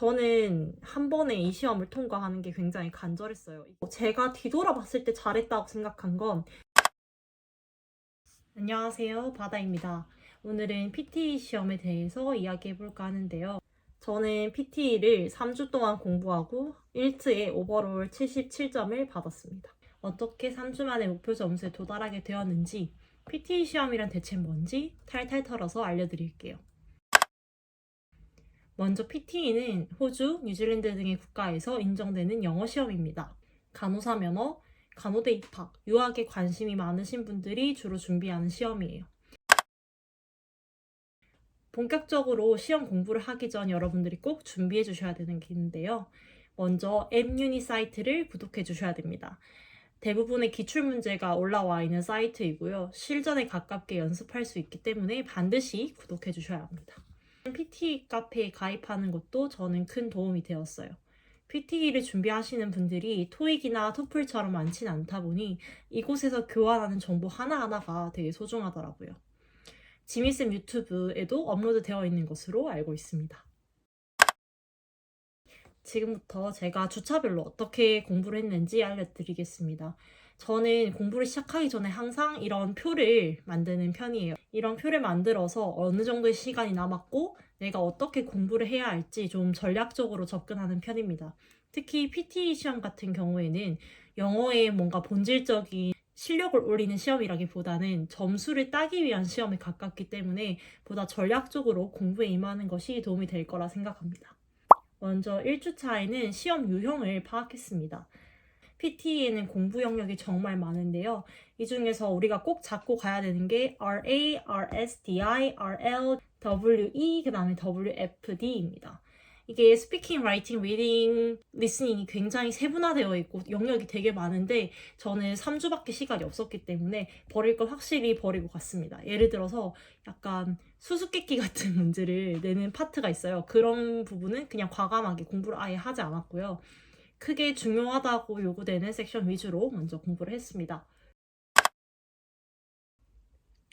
저는 한 번에 이 시험을 통과하는 게 굉장히 간절했어요. 제가 뒤돌아봤을 때 잘했다고 생각한 건 안녕하세요. 바다입니다. 오늘은 PT 시험에 대해서 이야기해 볼까 하는데요. 저는 PT를 3주 동안 공부하고 1트에 오버롤 77점을 받았습니다. 어떻게 3주 만에 목표 점수에 도달하게 되었는지 PT 시험이란 대체 뭔지 탈탈 털어서 알려드릴게요. 먼저 PT는 호주, 뉴질랜드 등의 국가에서 인정되는 영어 시험입니다. 간호사 면허, 간호대 입학, 유학에 관심이 많으신 분들이 주로 준비하는 시험이에요. 본격적으로 시험 공부를 하기 전 여러분들이 꼭 준비해 주셔야 되는 게 있는데요. 먼저 앱유니 사이트를 구독해 주셔야 됩니다. 대부분의 기출 문제가 올라와 있는 사이트이고요. 실전에 가깝게 연습할 수 있기 때문에 반드시 구독해 주셔야 합니다. PT 카페에 가입하는 것도 저는 큰 도움이 되었어요. PT를 준비하시는 분들이 토익이나 토플처럼 많진 않다 보니 이곳에서 교환하는 정보 하나하나가 되게 소중하더라고요. 지미쌤 유튜브에도 업로드 되어 있는 것으로 알고 있습니다. 지금부터 제가 주차별로 어떻게 공부를 했는지 알려드리겠습니다. 저는 공부를 시작하기 전에 항상 이런 표를 만드는 편이에요. 이런 표를 만들어서 어느 정도의 시간이 남았고 내가 어떻게 공부를 해야 할지 좀 전략적으로 접근하는 편입니다. 특히 PT 시험 같은 경우에는 영어의 뭔가 본질적인 실력을 올리는 시험이라기보다는 점수를 따기 위한 시험에 가깝기 때문에 보다 전략적으로 공부에 임하는 것이 도움이 될 거라 생각합니다. 먼저 1주차에는 시험 유형을 파악했습니다. PT에는 공부 영역이 정말 많은데요. 이 중에서 우리가 꼭 잡고 가야 되는 게 RA, RSDI, RL, WE, 그 다음에 WFD입니다. 이게 스피킹, 라이팅, 리딩, 리스닝이 굉장히 세분화되어 있고 영역이 되게 많은데 저는 3주밖에 시간이 없었기 때문에 버릴 걸 확실히 버리고 갔습니다. 예를 들어서 약간 수수께끼 같은 문제를 내는 파트가 있어요. 그런 부분은 그냥 과감하게 공부를 아예 하지 않았고요. 크게 중요하다고 요구되는 섹션 위주로 먼저 공부를 했습니다.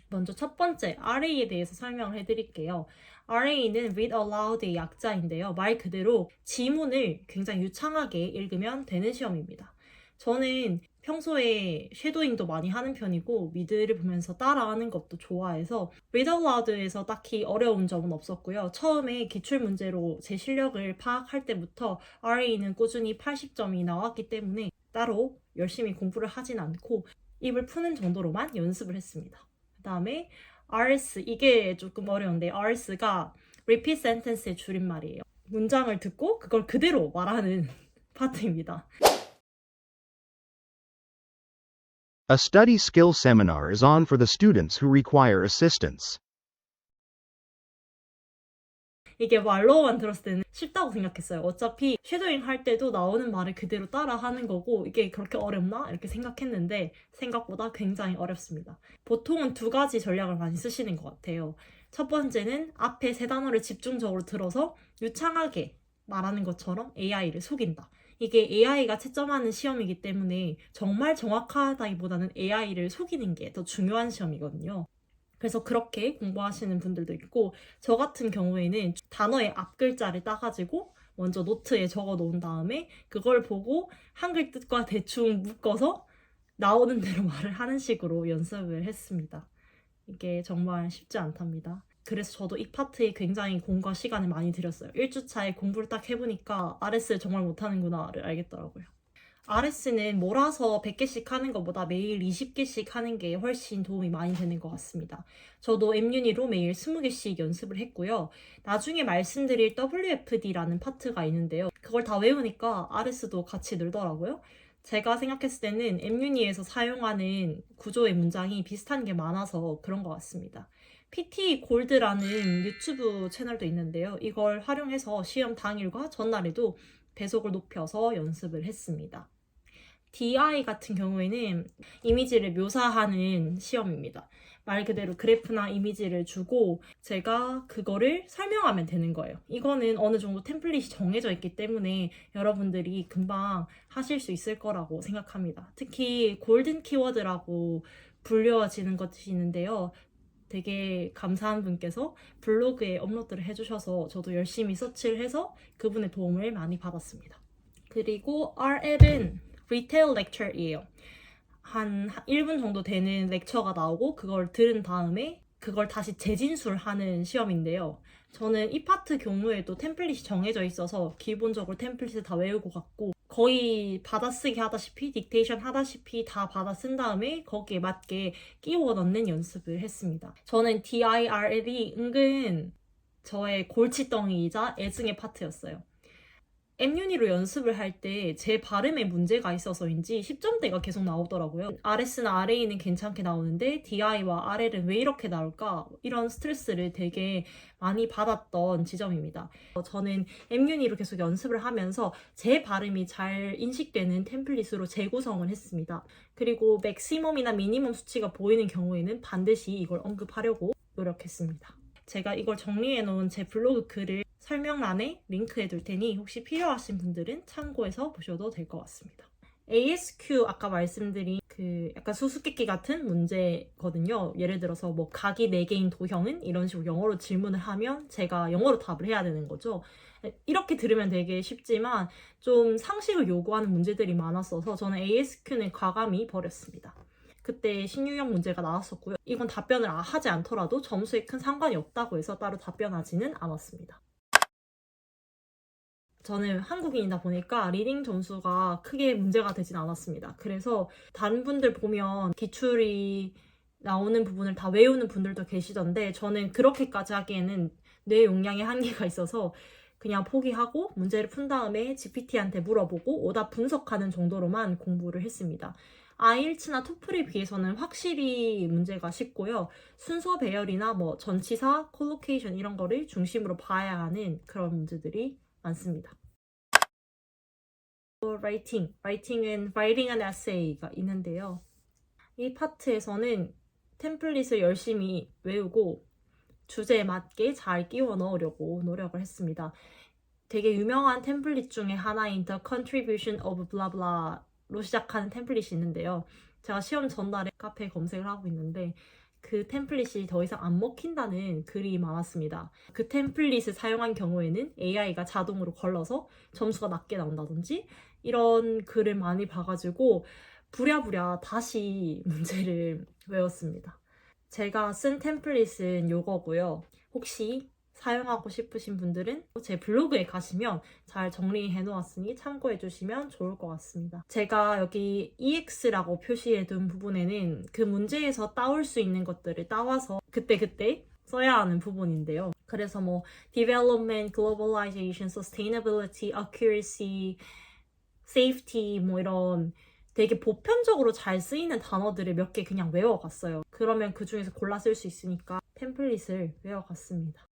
먼저 첫 번째 RA에 대해서 설명을 해드릴게요. RA는 Read Aloud의 약자인데요. 말 그대로 지문을 굉장히 유창하게 읽으면 되는 시험입니다. 저는 평소에 쉐도잉도 많이 하는 편이고 미드를 보면서 따라하는 것도 좋아해서 Aloud에서 딱히 어려운 점은 없었고요. 처음에 기출 문제로 제 실력을 파악할 때부터 RA는 꾸준히 80점이 나왔기 때문에 따로 열심히 공부를 하진 않고 입을 푸는 정도로만 연습을 했습니다. 그 다음에 RS 이게 조금 어려운데 RS가 repeat sentence의 줄임말이에요. 문장을 듣고 그걸 그대로 말하는 파트입니다. A study skill seminar is on for the students who require assistance. 이게 말로만 들었을 때는 쉽다고 생각했어요. 어차피 쉐도잉 할 때도 나오는 말을 그대로 따라 하는 거고 이게 그렇게 어렵나? 이렇게 생각했는데 생각보다 굉장히 어렵습니다. 보통은 두 가지 전략을 많이 쓰시는 것 같아요. 첫 번째는 앞에 세 단어를 집중적으로 들어서 유창하게 말하는 것처럼 AI를 속인다. 이게 AI가 채점하는 시험이기 때문에 정말 정확하다기보다는 AI를 속이는 게 더 중요한 시험이거든요. 그래서 그렇게 공부하시는 분들도 있고 저 같은 경우에는 단어의 앞글자를 따가지고 먼저 노트에 적어 놓은 다음에 그걸 보고 한글 뜻과 대충 묶어서 나오는 대로 말을 하는 식으로 연습을 했습니다. 이게 정말 쉽지 않답니다. 그래서 저도 이 파트에 굉장히 공과 시간을 많이 들였어요. 1주차에 공부를 딱 해보니까 RS를 정말 못하는구나를 알겠더라고요. RS는 몰아서 100개씩 하는 것보다 매일 20개씩 하는 게 훨씬 도움이 많이 되는 것 같습니다. 저도 M유니로 매일 20개씩 연습을 했고요. 나중에 말씀드릴 WFD라는 파트가 있는데요. 그걸 다 외우니까 RS도 같이 늘더라고요. 제가 생각했을 때는 M유니에서 사용하는 구조의 문장이 비슷한 게 많아서 그런 것 같습니다. PT 골드라는 유튜브 채널도 있는데요. 이걸 활용해서 시험 당일과 전날에도 배속을 높여서 연습을 했습니다. DI 같은 경우에는 이미지를 묘사하는 시험입니다. 말 그대로 그래프나 이미지를 주고 제가 그거를 설명하면 되는 거예요. 이거는 어느 정도 템플릿이 정해져 있기 때문에 여러분들이 금방 하실 수 있을 거라고 생각합니다. 특히 골든 키워드라고 불려지는 것이 있는데요. 되게 감사한 분께서 블로그에 업로드를 해주셔서 저도 열심히 서치를 해서 그분의 도움을 많이 받았습니다. 그리고 RL은 리테일 렉처이에요. 한 1분 정도 되는 렉처가 나오고 그걸 들은 다음에 그걸 다시 재진술하는 시험인데요. 저는 이 파트 경우에도 템플릿이 정해져 있어서 기본적으로 템플릿을 다 외우고 갔고 거의 받아쓰기 하다시피 딕테이션 하다시피 다 받아 쓴 다음에 거기에 맞게 끼워 넣는 연습을 했습니다. 저는 DIRL이 은근 저의 골치덩이이자 애증의 파트였어요. M유니로 연습을 할 때 제 발음에 문제가 있어서인지 10점대가 계속 나오더라고요. RS나 RA는 괜찮게 나오는데 DI와 RL은 왜 이렇게 나올까? 이런 스트레스를 되게 많이 받았던 지점입니다. 어, 저는 M유니로 계속 연습을 하면서 제 발음이 잘 인식되는 템플릿으로 재구성을 했습니다. 그리고 맥시멈이나 미니멈 수치가 보이는 경우에는 반드시 이걸 언급하려고 노력했습니다. 제가 이걸 정리해 놓은 제 블로그 글을 설명란에 링크해 둘 테니 혹시 필요하신 분들은 참고해서 보셔도 될 것 같습니다. ASQ 아까 말씀드린 그 약간 수수께끼 같은 문제거든요. 예를 들어서 뭐 각이 4개인 도형은 이런 식으로 영어로 질문을 하면 제가 영어로 답을 해야 되는 거죠. 이렇게 들으면 되게 쉽지만 좀 상식을 요구하는 문제들이 많았어서 저는 ASQ는 과감히 버렸습니다. 그때 신유형 문제가 나왔었고요. 이건 답변을 하지 않더라도 점수에 큰 상관이 없다고 해서 따로 답변하지는 않았습니다. 저는 한국인이다 보니까 리딩 점수가 크게 문제가 되진 않았습니다. 그래서 다른 분들 보면 기출이 나오는 부분을 다 외우는 분들도 계시던데 저는 그렇게까지 하기에는 뇌 용량의 한계가 있어서 그냥 포기하고 문제를 푼 다음에 GPT한테 물어보고 오답 분석하는 정도로만 공부를 했습니다. 아일츠나 토플에 비해서는 확실히 문제가 쉽고요. 순서 배열이나 뭐 전치사, 콜로케이션 이런 거를 중심으로 봐야 하는 그런 문제들이 많습니다. 라이팅, 라이팅은 writing an essay가 있는데요. 이 파트에서는 템플릿을 열심히 외우고 주제에 맞게 잘 끼워 넣으려고 노력을 했습니다. 되게 유명한 템플릿 중에 하나인 The Contribution of Blah Blah로 시작하는 템플릿이 있는데요. 제가 시험 전날에 카페에 검색을 하고 있는데 그 템플릿이 더 이상 안 먹힌다는 글이 많았습니다. 그 템플릿을 사용한 경우에는 AI가 자동으로 걸러서 점수가 낮게 나온다든지 이런 글을 많이 봐가지고 부랴부랴 다시 문제를 외웠습니다. 제가 쓴 템플릿은 요거고요. 혹시 사용하고 싶으신 분들은 제 블로그에 가시면 잘 정리해 놓았으니 참고해 주시면 좋을 것 같습니다. 제가 여기 EX라고 표시해 둔 부분에는 그 문제에서 따올 수 있는 것들을 따와서 그때그때 써야 하는 부분인데요. 그래서 뭐 development, globalization, sustainability, accuracy, safety 뭐 이런 되게 보편적으로 잘 쓰이는 단어들을 몇 개 그냥 외워갔어요. 그러면 그 중에서 골라 쓸 수 있으니까 템플릿을 외워갔습니다.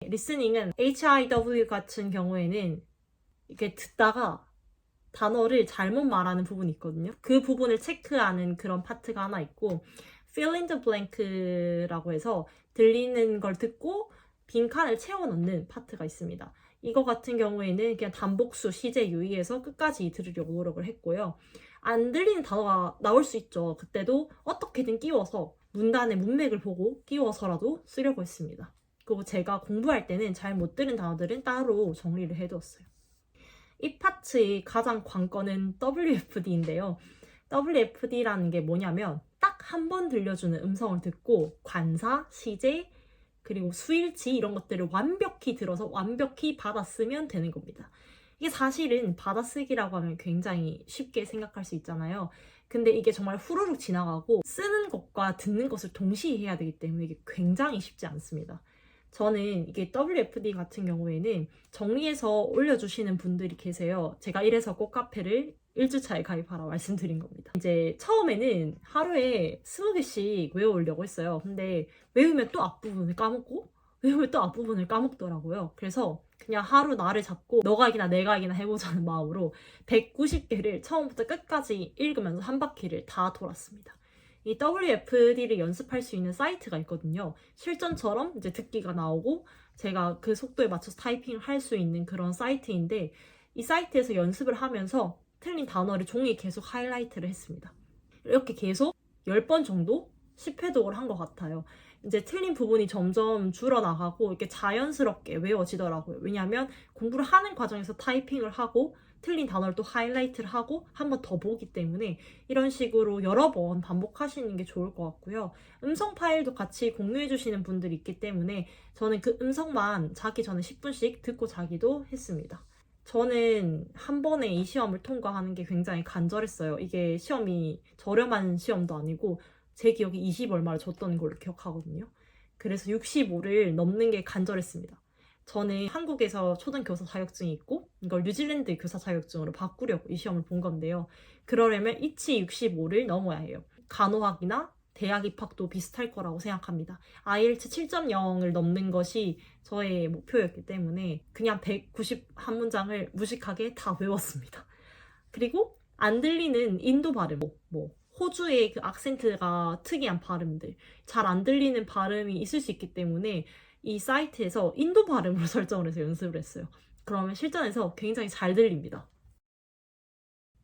리스닝은 HIW 같은 경우에는 이렇게 듣다가 단어를 잘못 말하는 부분이 있거든요. 그 부분을 체크하는 그런 파트가 하나 있고 fill in the blank라고 해서 들리는 걸 듣고 빈칸을 채워 넣는 파트가 있습니다. 이거 같은 경우에는 그냥 단복수 시제 유의해서 끝까지 들으려고 노력을 했고요. 안 들리는 단어가 나올 수 있죠. 그때도 어떻게든 끼워서 문단의 문맥을 보고 끼워서라도 쓰려고 했습니다. 그리고 제가 공부할 때는 잘 못 들은 단어들은 따로 정리를 해두었어요. 이 파트의 가장 관건은 WFD인데요. WFD라는 게 뭐냐면 딱 한 번 들려주는 음성을 듣고 관사, 시제, 그리고 수일치 이런 것들을 완벽히 들어서 완벽히 받아쓰면 되는 겁니다. 이게 사실은 받아쓰기라고 하면 굉장히 쉽게 생각할 수 있잖아요. 근데 이게 정말 후루룩 지나가고 쓰는 것과 듣는 것을 동시에 해야 되기 때문에 이게 굉장히 쉽지 않습니다. 저는 이게 WFD 같은 경우에는 정리해서 올려주시는 분들이 계세요. 제가 이래서 꽃카페를 1주차에 가입하라 말씀드린 겁니다. 이제 처음에는 하루에 20개씩 외워오려고 했어요. 근데 외우면 또 앞부분을 까먹고 외우면 또 앞부분을 까먹더라고요. 그래서 그냥 하루 나를 잡고 너가 이기나 내가 이기나 해보자는 마음으로 190개를 처음부터 끝까지 읽으면서 한 바퀴를 다 돌았습니다. 이 WFD를 연습할 수 있는 사이트가 있거든요. 실전처럼 이제 듣기가 나오고 제가 그 속도에 맞춰서 타이핑을 할 수 있는 그런 사이트인데 이 사이트에서 연습을 하면서 틀린 단어를 종이에 계속 하이라이트를 했습니다. 이렇게 계속 10번 정도 10회독을 한 것 같아요. 이제 틀린 부분이 점점 줄어나가고 이렇게 자연스럽게 외워지더라고요. 왜냐하면 공부를 하는 과정에서 타이핑을 하고 틀린 단어를 또 하이라이트를 하고 한 번 더 보기 때문에 이런 식으로 여러 번 반복하시는 게 좋을 것 같고요. 음성 파일도 같이 공유해 주시는 분들이 있기 때문에 저는 그 음성만 자기 전에 10분씩 듣고 자기도 했습니다. 저는 한 번에 이 시험을 통과하는 게 굉장히 간절했어요. 이게 시험이 저렴한 시험도 아니고 제 기억에 20 얼마를 줬던 걸로 기억하거든요. 그래서 65를 넘는 게 간절했습니다. 저는 한국에서 초등교사 자격증이 있고 이걸 뉴질랜드 교사 자격증으로 바꾸려고 이 시험을 본 건데요. 그러려면 이치 65를 넘어야 해요. 간호학이나 대학 입학도 비슷할 거라고 생각합니다. IELTS 7.0을 넘는 것이 저의 목표였기 때문에 그냥 191 문장을 무식하게 다 외웠습니다. 그리고 안 들리는 인도 발음, 뭐, 뭐 호주의 그 악센트가 특이한 발음들, 잘 안 들리는 발음이 있을 수 있기 때문에 이 사이트에서 인도 발음으로 설정을 해서 연습을 했어요. 그러면 실전에서 굉장히 잘 들립니다.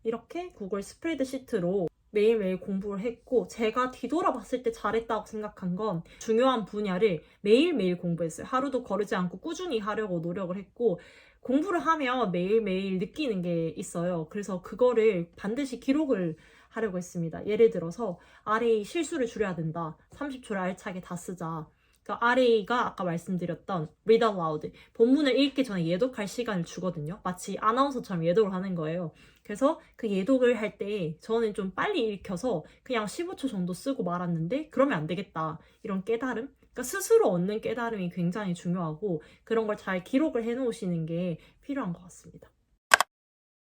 이렇게 구글 스프레드시트로 매일매일 공부를 했고 제가 뒤돌아봤을 때 잘했다고 생각한 건 중요한 분야를 매일매일 공부했어요. 하루도 거르지 않고 꾸준히 하려고 노력을 했고 공부를 하면 매일매일 느끼는 게 있어요. 그래서 그거를 반드시 기록을 하려고 했습니다. 예를 들어서 RA 실수를 줄여야 된다. 30초를 알차게 다 쓰자. 그러니까 RA가 아까 말씀드렸던 read aloud 본문을 읽기 전에 예독할 시간을 주거든요. 마치 아나운서처럼 예독을 하는 거예요. 그래서 그 예독을 할 때 저는 좀 빨리 읽혀서 그냥 15초 정도 쓰고 말았는데 그러면 안 되겠다. 이런 깨달음? 그러니까 스스로 얻는 깨달음이 굉장히 중요하고 그런 걸 잘 기록을 해 놓으시는 게 필요한 것 같습니다.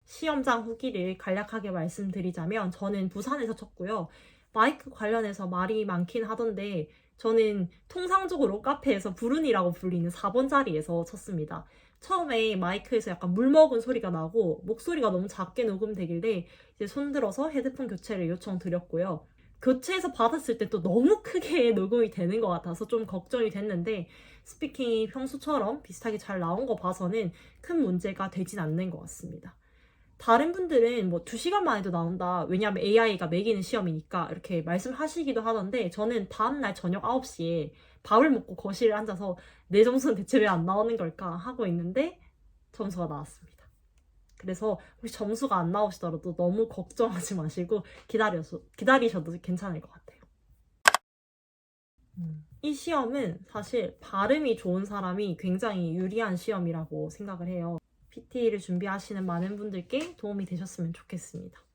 시험장 후기를 간략하게 말씀드리자면 저는 부산에서 쳤고요. 마이크 관련해서 말이 많긴 하던데 저는 통상적으로 카페에서 불운이라고 불리는 4번 자리에서 쳤습니다. 처음에 마이크에서 약간 물 먹은 소리가 나고 목소리가 너무 작게 녹음되길래 이제 손들어서 헤드폰 교체를 요청드렸고요. 교체해서 받았을 때 또 너무 크게 녹음이 되는 것 같아서 좀 걱정이 됐는데 스피킹이 평소처럼 비슷하게 잘 나온 거 봐서는 큰 문제가 되진 않는 것 같습니다. 다른 분들은 뭐 2시간 만에도 나온다. 왜냐하면 AI가 매기는 시험이니까 이렇게 말씀하시기도 하던데 저는 다음날 저녁 9시에 밥을 먹고 거실에 앉아서 내 점수는 대체 왜 안 나오는 걸까 하고 있는데 점수가 나왔습니다. 그래서 혹시 점수가 안 나오시더라도 너무 걱정하지 마시고 기다려서, 기다리셔도 괜찮을 것 같아요. 이 시험은 사실 발음이 좋은 사람이 굉장히 유리한 시험이라고 생각을 해요. PT를 준비하시는 많은 분들께 도움이 되셨으면 좋겠습니다.